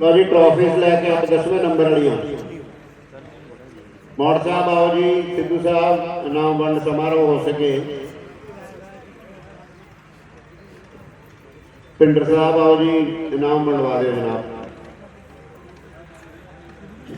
ਲਓ ਜੀ ਟਰਾਫੀਜ਼ ਲੈ ਕੇ ਆਪ 10ਵੇਂ ਨੰਬਰ ਵਾਲੀਆਂ। ਮੌੜ ਸਾਹਿਬ ਆਓ ਜੀ ਸਿੱਧੂ ਸਾਹਿਬ ਇਨਾਮ ਵੰਡ ਸਮਾਰੋਹ ਹੋ ਸਕੇ। ਪਿੰਡਰ ਸਾਹਿਬ ਆਓ ਜੀ ਇਨਾਮ ਵੰਡਵਾ ਦਿਓ ਜਨਾਬ।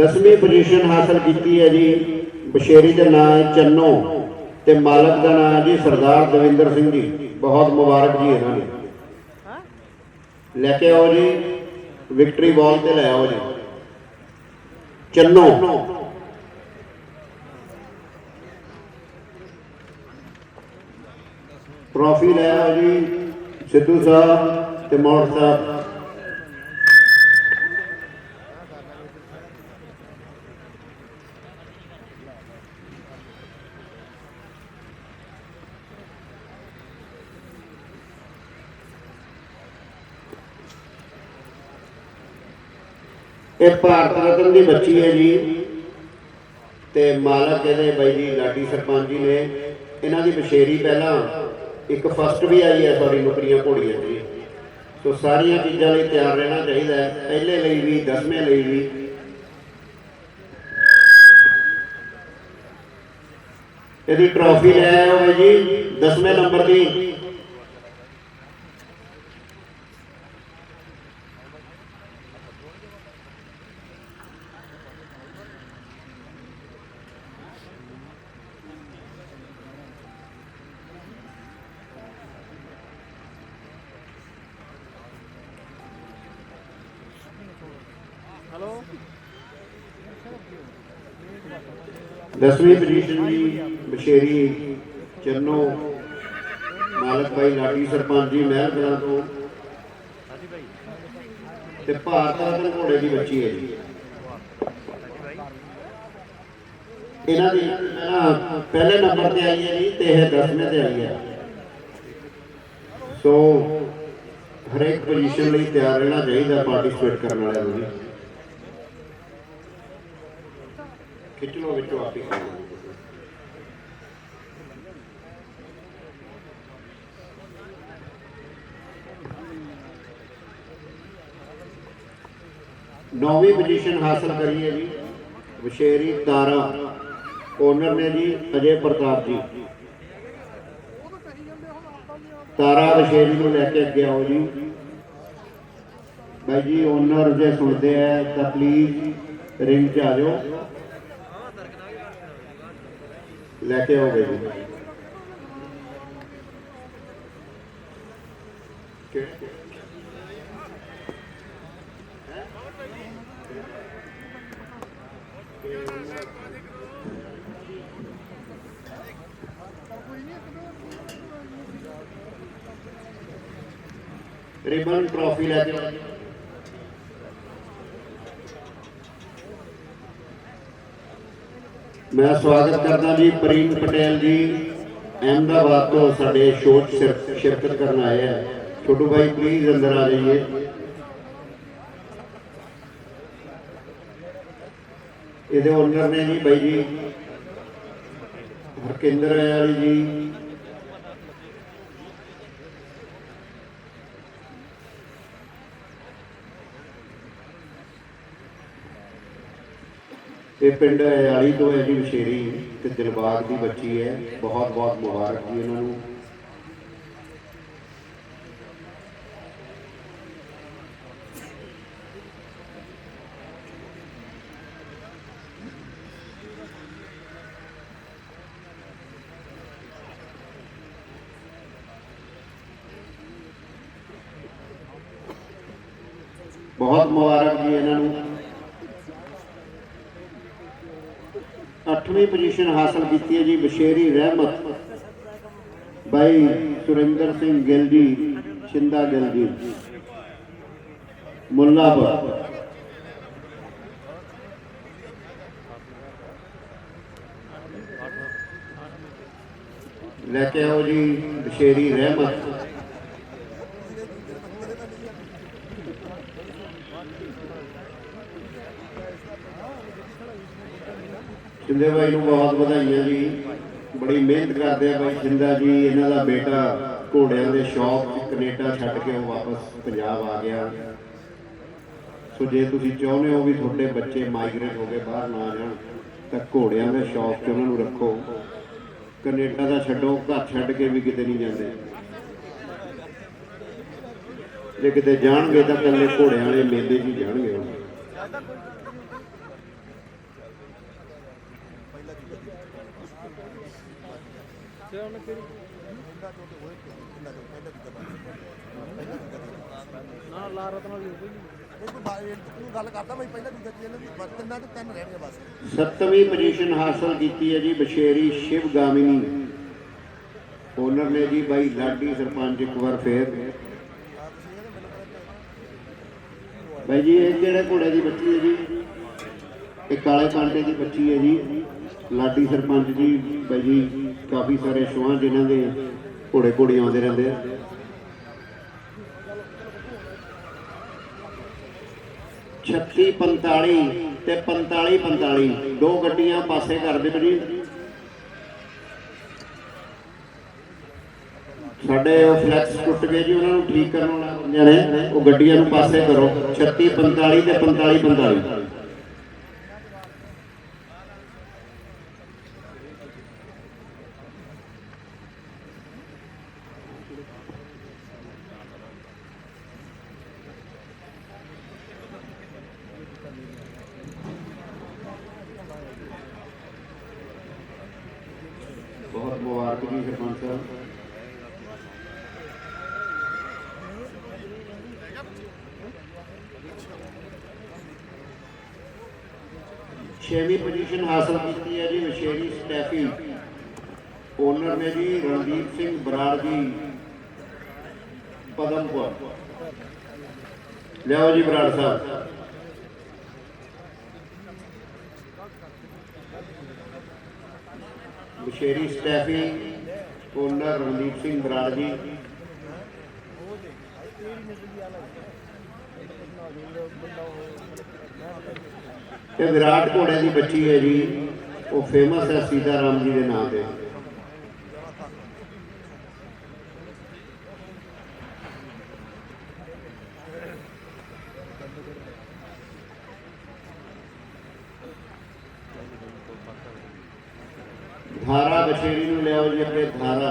10ਵੀਂ ਪੋਜੀਸ਼ਨ ਹਾਸਲ ਕੀਤੀ ਹੈ ਜੀ ਬਸ਼ੇਰੀ ਦਾ ਨਾਮ ਚੰਨੋ ਤੇ ਮਾਲਕ ਦਾ ਨਾਮ ਜੀ ਸਰਦਾਰ ਦਵਿੰਦਰ ਸਿੰਘ ਜੀ। ਬਹੁਤ ਮੁਬਾਰਕ ਜੀ ਇਹਨਾਂ ਨੂੰ। ਲੈ ਕੇ ਆਓ ਜੀ ਵਿਕਟਰੀ ਬਾਲ ਤੇ ਲੈ ਆਓ ਜੀ। ਚੰਨੋ ਟਰਾਫੀ ਲੈ ਆਓ ਜੀ, ਸਿੱਧੂ ਸਾਹਿਬ ਤੇ ਮੋੜ ਸਾਹਿਬ। ਇਹ ਭਾਰਤ ਰਤਨ ਦੀ ਬੱਚੀ ਹੈ ਜੀ। ਤੇ ਮਾਲਕ ਇਹਦੇ ਬਾਈ ਜੀ, ਲਾਡੀ ਸਰਪੰਚ ਜੀ ਨੇ ਇਹਨਾਂ ਦੀ ਬਸ਼ੇਰੀ ਪਹਿਲਾਂ ਇੱਕ ਫਸਟ ਵੀ ਆਈ ਹੈ ਸੌਰੀ ਨੁਕਰੀਆਂ ਘੋੜੀਆਂ ਜੀ ਸੋ ਸਾਰੀਆਂ ਚੀਜ਼ਾਂ ਲਈ ਤਿਆਰ ਰਹਿਣਾ ਚਾਹੀਦਾ ਹੈ। ਪਹਿਲੇ ਲਈ ਵੀ, ਦਸਵੇਂ ਲਈ ਵੀ। ਇਹਦੀ ਟਰੋਫੀ ਲੈ ਆਏ ਹੋ ਜੀ, ਦਸਵੇਂ ਨੰਬਰ ਦੀ। ਦਸਵੀਂ ਪੋਜੀਸ਼ਨ ਜੀ ਬਸ਼ੇਰੀ, ਚੰਨੋ, ਮਾਲਕ ਭਾਈ ਲਾਡੀ, ਸਰਪੰਚ ਜੀ, ਮਹਿਲ ਤੋਂ। ਤੇ ਭਾਰਤ ਰਤਨ ਘੋੜੇ ਦੀ ਬੱਚੀ ਹੈ ਜੀ। ਇਹਨਾਂ ਦੀ ਪਹਿਲੇ ਨੰਬਰ ਤੇ ਆਈ ਹੈ ਜੀ ਤੇ ਇਹ 10ਵੇਂ ਤੇ ਆਈ ਹੈ। ਸੋ, ਹਰੇਕ ਪੋਜੀਸ਼ਨ ਲਈ ਤਿਆਰ ਰਹਿਣਾ ਚਾਹੀਦਾ ਪਾਰਟਿਸਿਪੇਟ ਕਰਨ ਵਾਲਿਆਂ ਨੂੰ ਜੀ ਖਿੱਚ ਲਓ ਵਿੱਚੋਂ ਆਪੇ ਕਰ ਲਓ ਨੌਵੀਂ ਪੋਜੀਸ਼ਨ ਹਾਸਲ ਕਰੀ ਹੈ ਜੀ। ਵਿਸ਼ੇਰੀ ਤਾਰਾ ਓਨਰ ਨੇ ਜੀ ਅਜੇ ਪ੍ਰਤਾਪ ਜੀ। ਤਾਰਾ ਵਿਸ਼ੇਰੀ ਨੂੰ ਲੈ ਕੇ ਅੱਗੇ ਆਓ ਜੀ। ਭਾਈ ਜੀ ਓਨਰ ਜੇ ਸੁਣਦੇ ਆ, ਤਾਂ ਪਲੀਜ਼ ਰਿੰਗ 'ਚ ਆ ਜਾਓ। ਲੈ ਕੇ ਆਓਗੇ ਜੀ ਰਿਬਨ ਟਰੋਫੀ ਲੈ ਕੇ ਆਓ ਜੀ। ਮੈਂ ਸਵਾਗਤ ਕਰਦਾ ਜੀ ਪ੍ਰੀਤ ਪਟੇਲ ਜੀ, ਅਹਿਮਦਾਬਾਦ ਤੋਂ ਸਾਡੇ ਸ਼ੋਅ ਸ਼ਿਰ- ਸ਼ਿਰਕਤ ਕਰਨ ਆਏ ਆ। ਛੋਟੂ ਭਾਈ ਪਲੀਜ਼ ਅੰਦਰ ਆ ਜਾਈਏ। ਇਹਦੇ ਓਨਰ ਨੇ ਜੀ ਬਾਈ ਜੀ, ਹਰਕਿੰਦਰ ਵਾਲੀ ਜੀ। ਇਹ ਪਿੰਡ ਅਲੀ ਤੋਂ ਹੈ ਜੀ ਵਿਸ਼ੇਰੀ ਤੇ ਦਿਲਬਾਗ ਦੀ ਬੱਚੀ ਹੈ। ਬਹੁਤ ਬਹੁਤ ਮੁਬਾਰਕ ਜੀ ਇਹਨਾਂ ਨੂੰ। ਬਹੁਤ ਮੁਬਾਰਕ ਜੀ ਇਹਨਾਂ ਨੂੰ। ਅੱਠਵੀਂ ਪੋਜੀਸ਼ਨ ਹਾਸਲ ਕੀਤੀ ਹੈ ਜੀ ਬਸ਼ੇਰੀ ਰਹਿਮਤ ਬਾਈ ਸੁਰਿੰਦਰ ਸਿੰਘ ਗਿੱਲ ਜੀ ਸ਼ਿੰਦਾ ਗਿੱਲ ਜੀ ਮੁੱਲਾਪੁਰ ਲੈ ਕੇ ਆਓ ਜੀ ਬਸ਼ੇਰੀ ਰਹਿਮਤ ਬਾਈ ਨੂੰ ਬਹੁਤ ਵਧਾਈਆਂ ਜੀ। ਬੜੀ ਮਿਹਨਤ ਕਰਦੇ ਆ ਬਾਈ ਸ਼ਿੰਦਾ ਜੀ। ਇਹਨਾਂ ਦਾ ਬੇਟਾ ਘੋੜਿਆਂ ਦੇ ਸ਼ੌਪ ਕੈਨੇਡਾ ਛੱਡ ਕੇ ਉਹ ਵਾਪਸ ਪੰਜਾਬ ਆ ਗਿਆ। ਸੋ ਜੇ ਤੁਸੀਂ ਚਾਹੁੰਦੇ ਹੋ ਵੀ ਤੁਹਾਡੇ ਬੱਚੇ ਮਾਈਗ੍ਰੇਟ ਹੋ ਕੇ ਬਾਹਰ ਨਾ ਜਾਣ, ਤਾਂ ਘੋੜਿਆਂ ਦੇ ਸ਼ੌਕ 'ਚ ਉਹਨਾਂ ਨੂੰ ਰੱਖੋ। ਕੈਨੇਡਾ ਦਾ ਛੱਡੋ, ਘਰ ਛੱਡ ਕੇ ਵੀ ਕਿਤੇ ਨਹੀਂ ਜਾਂਦੇ। ਜੇ ਕਿਤੇ ਜਾਣਗੇ ਤਾਂ ਇਕੱਲੇ ਘੋੜਿਆਂ ਵਾਲੇ ਮੇਲੇ 'ਚ ਜਾਣਗੇ ਉਹ। ਨਾ ਲਾ ਰਤਨ ਵਾਲੀ ਹੋ ਗਈ ਇਹ ਕੋਈ ਬਾ- ਇਹ ਤੂੰ ਗੱਲ ਕਰਦਾ ਮੈਂ ਪਹਿਲਾਂ ਦੂਜਾ ਚੀਜ਼ ਇਹਨਾਂ ਦੀ ਬਸ ਤਿੰਨਾਂ ਤੋਂ ਤਿੰਨ ਰਹਿਣਗੇ ਬਸ ਸੱਤਵੀਂ ਪੋਜੀਸ਼ਨ ਹਾਸਲ ਕੀਤੀ ਹੈ ਜੀ ਬਸ਼ੇਰੀ ਸ਼ਿਵ ਗਾਮਿਨੀ ਨੇ ਓਨਰ ਨੇ ਜੀ ਬਾਈ ਲਾਡੀ ਸਰਪੰਚ ਇੱਕ ਵਾਰ ਫੇਰ ਭਾਈ ਜੀ, ਇਹ ਕਿਹੜੇ ਘੋੜੇ ਦੀ ਬੱਚੀ ਹੈ ਜੀ? ਇਹ ਕਾਲੇ ਕਾਂਟੇ ਦੀ ਬੱਚੀ ਹੈ ਜੀ। ਲਾਡੀ ਸਰਪੰਚ ਜੀ ਭਾਈ ਜੀ, ਕਾਫੀ ਸਾਰੇ ਸ਼ੋਆਂ ਜਿਨ੍ਹਾਂ ਦੇ ਘੋੜੇ ਘੋੜੇ ਆਉਂਦੇ ਰਹਿੰਦੇ ਆ। ਛੱਤੀ 45 ਤੇ 45 45 ਦੋ ਗੱਡੀਆਂ ਪਾਸੇ ਕਰ ਦਿਓ ਜੀ। ਸਾਡੇ ਉਹ ਫਲੈਕਸ ਟੁੱਟ ਗਏ ਜੀ, ਉਹਨਾਂ ਨੂੰ ਠੀਕ ਕਰਨ ਵਾਲਿਆਂ ਨੇ ਉਹ ਗੱਡੀਆਂ ਨੂੰ ਪਾਸੇ ਕਰੋ। 36 45 ਤੇ 45 45 ਬਹੁਤ ਮੁਬਾਰਕ ਜੀ ਸਰਪੰਚ ਸਾਹਿਬ। ਛੇਵੀਂ ਪੋਜੀਸ਼ਨ ਹਾਸਲ ਕੀਤੀ ਹੈ ਜੀ, ਵਿਸ਼ੇਰੀ ਸਟੈਫੀ। ਓਨਰ ਨੇ ਜੀ ਰਣਦੀਪ ਸਿੰਘ ਬਰਾੜ ਜੀ ਪਦਮਪੁਰ। ਲਿਆਓ ਜੀ ਬਰਾੜ ਸਾਹਿਬ। ਵਿਸ਼ੇਰੀ ਸਟੈਫੀ ਓਨਰ ਰਣਦੀਪ ਸਿੰਘ ਬਰਾੜ ਜੀ। ਇਹ ਵਿਰਾਟ ਘੋੜੇ ਦੀ ਬੱਚੀ ਹੈ ਜੀ। ਉਹ ਫੇਮਸ ਹੈ ਸੀਤਾ ਰਾਮ ਜੀ ਦੇ ਨਾਮ ਤੇ। ਧਾਰਾ ਬਛੇੜੀ ਨੂੰ ਲਿਆਓ ਜੀ ਅੱਗੇ ਧਾਰਾ।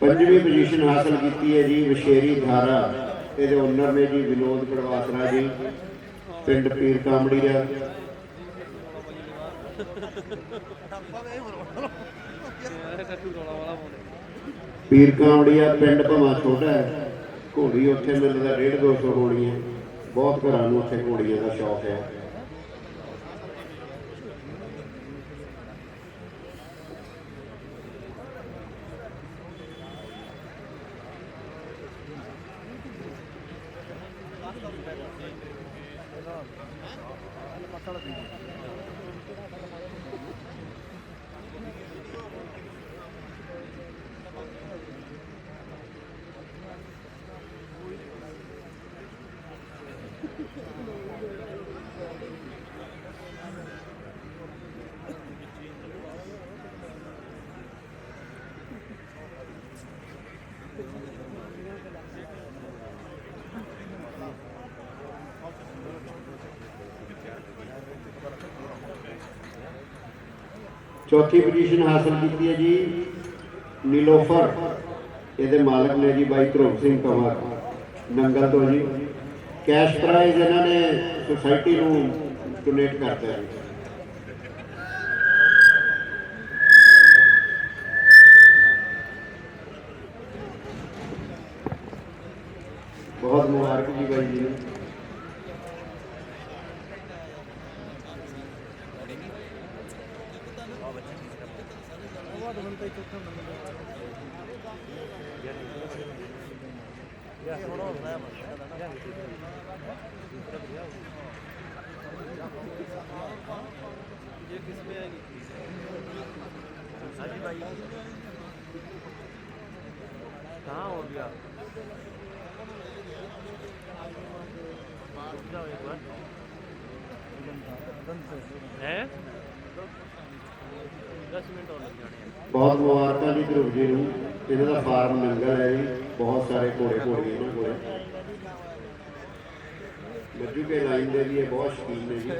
ਪੰਜਵੀਂ ਪੋਜੀਸ਼ਨ ਹਾਸਲ ਕੀਤੀ ਹੈ ਜੀ ਵਿਸ਼ੇਰੀ ਧਾਰਾ, ਇਹਦੇ ਓਨਰ ਨੇ ਜੀ ਵਿਨੋਦ ਪ੍ਰਵਾਸਰਾ ਜੀ, ਪਿੰਡ ਪੀਰ ਕਾਮੜੀ ਦਾ ਪੀਰ ਕਾਮੜੀਆ ਪਿੰਡ ਭਮਾ ਛੋਟਾ ਹੈ। ਘੋੜੀ ਉੱਥੇ ਮਿਲਦਾ 1.5 200 ਘੋੜੀਆਂ ਬਹੁਤ ਘਰਾਂ ਨੂੰ ਉੱਥੇ ਘੋੜੀਆਂ ਦਾ ਸ਼ੌਕ ਹੈ। ਚੌਥੀ ਪੋਜੀਸ਼ਨ ਹਾਸਲ ਕੀਤੀ ਹੈ ਜੀ ਨੀਲੋਫਰ। ਇਹਦੇ ਮਾਲਕ ਨੇ ਜੀ ਬਾਈ ਧਰਮ ਸਿੰਘ ਕੰਵਰ। ਨੰਗਲ ਤੋਂ ਜੀ। ਕੈਸ਼ ਪ੍ਰਾਈਜ਼ ਇਹਨਾਂ ਨੇ ਸੁਸਾਇਟੀ ਨੂੰ ਡੋਨੇਟ ਕਰਤਾ ਹੈ ਬਹੁਤ ਮੁਬਾਰਕ ਜੀ ਬਾਈ ਜੀ ਨੂੰ। ये किसमें ਬਹੁਤ ਮੁਬਾਰਕਾਂ ਜੀ ਧਰੁਵ ਜੀ ਨੂੰ। ਇਹਨਾਂ ਦਾ ਫਾਰਮ ਨੰਗਲ ਹੈ ਜੀ। ਬਹੁਤ ਸਾਰੇ ਘੋੜੇ ਘੋੜੀਆਂ ਇਹਨਾਂ ਕੋਲੇ। ਮੱਜੂ ਕੇ ਲਾਈਨ ਦੇ ਵੀ ਇਹ ਬਹੁਤ ਸ਼ਕੀਨ ਨੇ ਜੀ।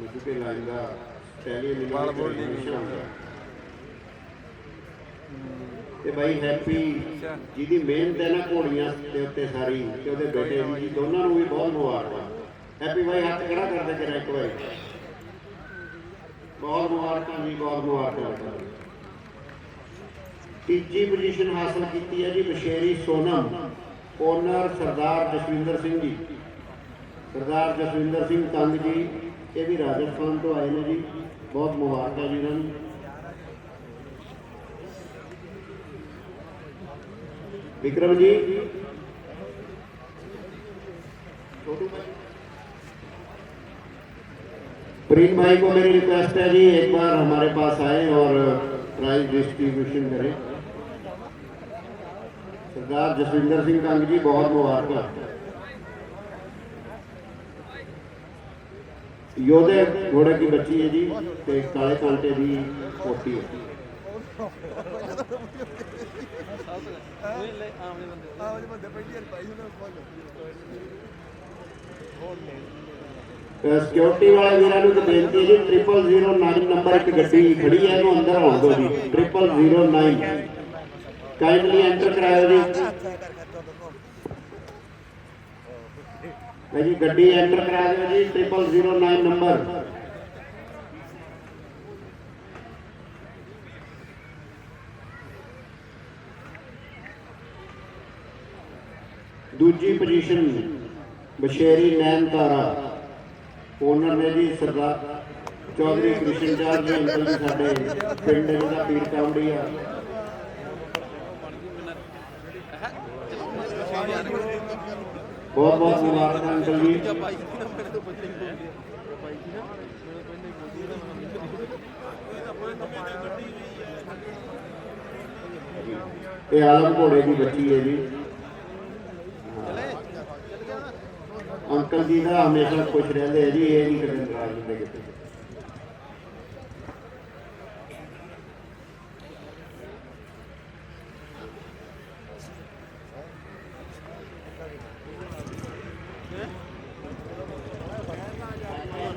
ਮੱਜੂ ਕੇ ਲਾਈਨ ਦਾ ਸਟੈਲੀਅਨ ਦੇ ਘਰੇ ਹਮੇਸ਼ਾ ਹੁੰਦਾ। ਤੇ ਬਾਈ ਹੈਪੀ ਜਿਹਦੀ ਮਿਹਨਤ ਹੈ ਨਾ ਘੋੜੀਆਂ ਦੇ ਉੱਤੇ ਸਾਰੀ ਤੇ ਉਹਦੇ ਬੇਟੇ ਜੀ ਦੋਨਾਂ ਨੂੰ ਵੀ ਬਹੁਤ ਮੁਬਾਰਕਾਂ। ਹੈਪੀ ਬਾਈ ਹੱਥ ਖੜਾ ਕਰਦੇ ਤੇਰਾ ਇੱਕ ਵਾਰੀ। ਬਹੁਤ ਮੁਬਾਰਕਾਂ ਜੀ ਬਹੁਤ ਮੁਬਾਰਕਾਂ ਤੀਜੀ ਪੋਜੀਸ਼ਨ ਹਾਸਲ ਕੀਤੀ ਹੈ ਜੀ ਬਸ਼ੇਰੀ ਸੋਨਮ ਓਨਰ ਸਰਦਾਰ ਜਸਵਿੰਦਰ ਸਿੰਘ ਜੀ ਸਰਦਾਰ ਜਸਵਿੰਦਰ ਸਿੰਘ ਕੰਗ ਜੀ ਇਹ ਵੀ ਰਾਜਸਥਾਨ ਤੋਂ ਆਏ ਨੇ ਜੀ ਬਹੁਤ ਮੁਬਾਰਕਾਂ ਜੀ ਇਹਨਾਂ ਨੂੰ ਵਿਕਰਮ ਜੀ ਛੋਟੂ ਭਾਈ प्रीत भाई को मेरी रिक्वेस्ट है जी एक बार हमारे पास आए और प्राइज डिस्ट्रीब्यूशन करें सरदार जसविंदर सिंह कंग जी बहुत मुबारक योधे घोड़े की बच्ची है जी ते काले कांटे की पोती है नहीं ले आमने बंदे ਆਹ ਬੰਦੇ ਪਹਿਲੀ ਵਾਰ ਪਾਈ ਉਹਨਾਂ ਕੋਲ ਸਿਕਿਉਰਿਟੀ ਵਾਲੇ ਵੀਰਾਂ ਨੂੰ ਤਾਂ ਬੇਨਤੀ ਹੈ ਜੀ 0009 ਨੰਬਰ ਇੱਕ ਗੱਡੀ ਖੜੀ ਹੈ, ਇਹਨੂੰ ਅੰਦਰ ਆਉਣ ਦਿਓ ਜੀ 0009 ਕਾਈਂਡਲੀ ਐਂਟਰ ਕਰਾਇਓ ਜੀ। ਮੈਂ ਜੀ, ਗੱਡੀ ਐਂਟਰ ਕਰਾ ਦਿਓ ਜੀ 0009 ਨੰਬਰ ਦੂਜੀ ਪੋਜੀਸ਼ਨ ਬਸ਼ੇਰੀ ਨੈਣ ਤਾਰਾ ਉਹਨਾਂ ਨੇ ਜੀ ਸਰਦਾਰ ਚੌਧਰੀ ਕ੍ਰਿਸ਼ਨ ਚਾਰ ਜੀ ਅੰਕਲ ਜੀ ਸਾਡੇ ਪਿੰਡ ਦਾ ਪੀਰ ਕਾਮੜੀ ਆ। ਬਹੁਤ ਬਹੁਤ ਮੁਬਾਰਕਾਂ ਅੰਕਲ ਜੀ। ਇਹ ਆਲਮ ਘੋੜੇ ਦੀ ਬੱਚੀ ਹੈ ਜੀ। ਅੰਕਲ ਜੀ ਦਾ ਹਮੇਸ਼ਾ ਖੁਸ਼ ਰਹਿੰਦੇ ਆ ਜੀ ਇਹ ਨਹੀਂ ਕਦੇ ਨਾਰਾਜ਼ ਹੁੰਦੇ ਕਿਤੇ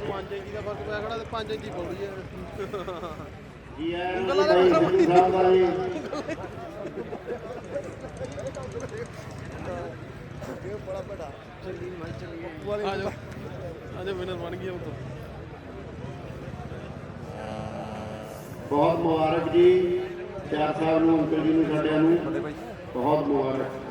ਪੰਜ ਇੰਚੀ ਦਾ ਫ਼ਰਕ ਪਿਆ ਖੜਾ ਤੇ। ਪੰਜ ਇੰਚੀ ਬੋਲੀ ਹੈ ਜੀ ਆਇਆਂ ਨੂੰ ਜੀ ਭਾਈ ਸਿੱਧੂ ਸਾਹਿਬ ਦਾ ਜੀ ਇਹ ਬੜਾ ਵੱਡਾ। ਚੱਲੀ ਮੈਂ ਚੱਲੀ। ਆ ਜਾਓ। ਆ ਜਾਓ ਵਿਨਰ ਬਣ ਗਿਆ ਉਹ ਤੋਂ। ਬਹੁਤ ਮੁਬਾਰਕ ਜੀ ਚਾਰ ਸਾਹਿਬ ਨੂੰ ਅੰਕਲ ਜੀ ਨੂੰ ਸਾਡਿਆਂ ਨੂੰ। ਬਹੁਤ ਮੁਬਾਰਕ।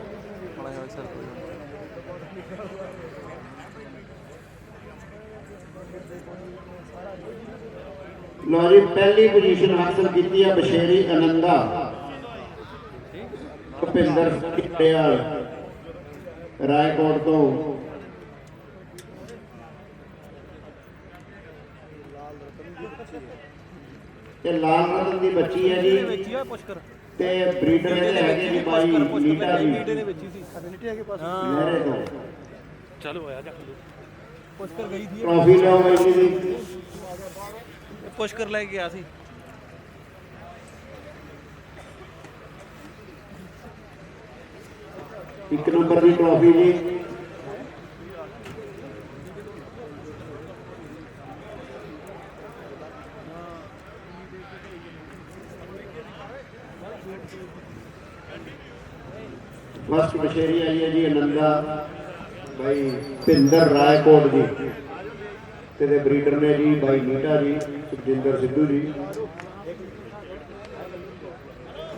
ਲੋ ਜੀ ਪਹਿਲੀ ਪੋਜੀਸ਼ਨ ਹਾਸਲ ਕੀਤੀ ਹੈ ਬਸ਼ੇਰੀ ਆਨੰਦਾ ਭੁਪਿੰਦਰ ਕਿੱਟਿਆਲ ਰਾਏਕੋਟ ਤੋਂ। ਇਹ ਲਾਲ ਰਤਨ ਦੀ ਬੱਚੀ ਹੈ ਜੀ। ਤੇ ਬਰੀਡਰ ਇਹਦੇ ਹੈਗੇ ਜੀ ਬਾਈ ਨੀਟਾ ਨੀਟੇ ਨੇ ਜੀ ਵੇਚੀ ਸੀ। ਨੀਟੇ ਹੈਗੇ ਪਾਸ। ਲਹਿਰੇ ਤੋਂ ਚਲੋ ਆਇਆ ਜਾ ਪੁਸ਼ਕਰ ਗਈ ਸੀ। ਟਰਾਫੀ ਲਿਆਓ ਬਾਈ ਜੀ ਦੀ। ਪੁਸ਼ਕਰ ਲੈ ਕੇ ਗਿਆ ਸੀ। ਇੱਕ ਨੰਬਰ ਦੀ ਟਰਾਫੀ ਜੀ। ਫਸਟ ਬਸ਼ੇਰੀ ਆਈ ਹੈ ਜੀ ਆਨੰਦਾ ਬਾਈ ਭਿੰਦਰ ਰਾਏਕੋਟ ਜੀ। ਤੇ ਦੇ ਬਰੀਡਰ ਨੇ ਜੀ, ਬਾਈ ਨੀਟਾ ਜੀ, ਸੁਖਜਿੰਦਰ ਸਿੱਧੂ ਜੀ।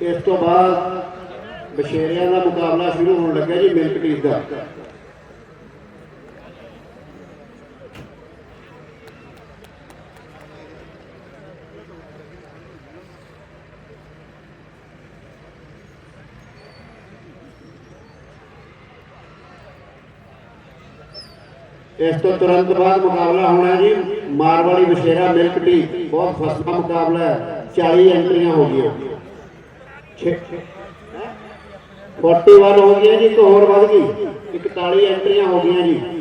ਇਸ ਤੋਂ ਬਾਅਦ ਬਸ਼ੇਰਿਆਂ ਦਾ ਮੁਕਾਬਲਾ ਸ਼ੁਰੂ ਹੋਣ ਲੱਗਾ ਜੀ ਮਿਲਕ ਪੀਸ ਦਾ। ਇਸ ਤੋਂ ਤੁਰੰਤ ਬਾਅਦ ਮੁਕਾਬਲਾ ਹੋਣਾ ਜੀ ਮਾਰਵਾੜੀ ਬਸ਼ੇਰਾ ਮਿਲਕ ਟੀ, ਬਹੁਤ ਫਸਲਾ ਮੁਕਾਬਲਾ ਹੈ 40 ਐਂਟਰੀਆਂ ਹੋ ਗਈਆਂ। 41 ਹੋ ਗਈਆਂ ਜੀ ਇੱਕ ਹੋਰ ਵੱਧ ਗਈ 41 ਐਂਟਰੀਆਂ ਹੋ ਗਈਆਂ ਜੀ।